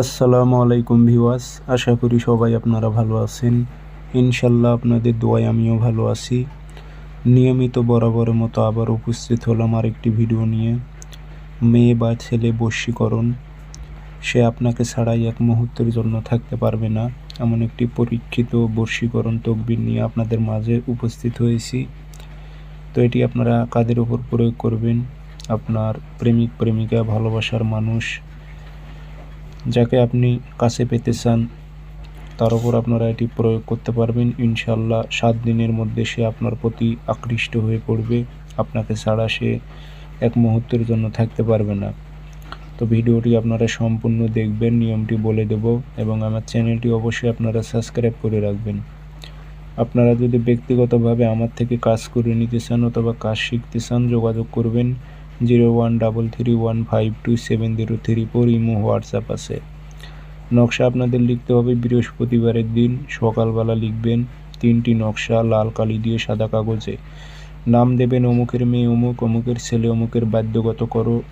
আসসালামু আলাইকুম ভিওয়াস আশা করি সবাই আপনারা ভালো আছেন। ইনশাল্লাহ আপনাদের দোয়ায় আমিও ভালো আছি। নিয়মিত বরাবরের মতো আবার উপস্থিত হলাম আরেকটি ভিডিও নিয়ে। মেয়ে বা ছেলে বশীকরণ, সে আপনাকে ছাড়াই এক মুহূর্তের জন্য থাকতে পারবে না। এমন একটি পরীক্ষিত বর্ষীকরণ তকবির নিয়ে আপনাদের মাঝে উপস্থিত হয়েছি। তো এটি আপনারা কাদের উপর প্রয়োগ করবেন? আপনার প্রেমিক, প্রেমিকা, ভালোবাসার মানুষ যাকে আপনি কাছে পেতে চান, তার উপর আপনারা এটি প্রয়োগ করতে পারবেন। ইনশাল্লাহ সাত দিনের মধ্যে সে আপনার প্রতি আকৃষ্ট হয়ে পড়বে। আপনাকে ছাড়া সে এক মুহূর্তের জন্য থাকতে পারবে না। তো ভিডিওটি আপনারা সম্পূর্ণ দেখবেন, নিয়মটি বলে দেব এবং আমার চ্যানেলটি অবশ্যই আপনারা সাবস্ক্রাইব করে রাখবেন। আপনারা যদি ব্যক্তিগতভাবে আমার থেকে কাজ করে নিতে চান অথবা কাজ শিখতে চান, যোগাযোগ করবেন। Zero one double three one five two seven zero three four Imo, WhatsApp আছে। নকশা আপনাদের লিখতে হবে বৃহস্পতিবারের দিন। সকালবেলা লিখবেন তিনটি নকশা, লাল কালি দিয়ে সাদা কাগজে। নাম দেবেন অমুকের মেয়ে অমুক, অমুকের ছেলে অমুকের বাধ্যগত করো।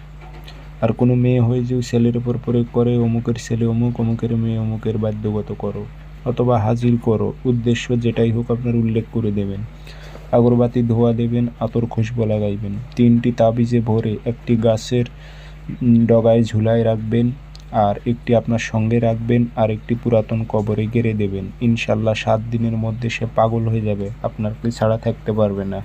আর কোনো মেয়ে হয়ে যে ছেলের উপর প্রয়োগ করে, অমুকের ছেলে অমুক, অমুকের মেয়ে অমুকের বাধ্যগত করো। অথবা হাজির করো। উদ্দেশ্য যেটাই হোক আপনার উল্লেখ করে দেবেন। আগরবাতি ধোয়া দেবেন, আতর খুশবো লাগাইবেন। তিনটি তাবিজে ভরে একটি গাছের ডগায় ঝুলায় রাখবেন, আর একটি আপনার সঙ্গে রাখবেন আর একটি পুরাতন কবরে গেড়ে দেবেন। ইনশাল্লাহ সাত দিনের মধ্যে সে পাগল হয়ে যাবে, আপনার ছাড়া থাকতে পারবে না।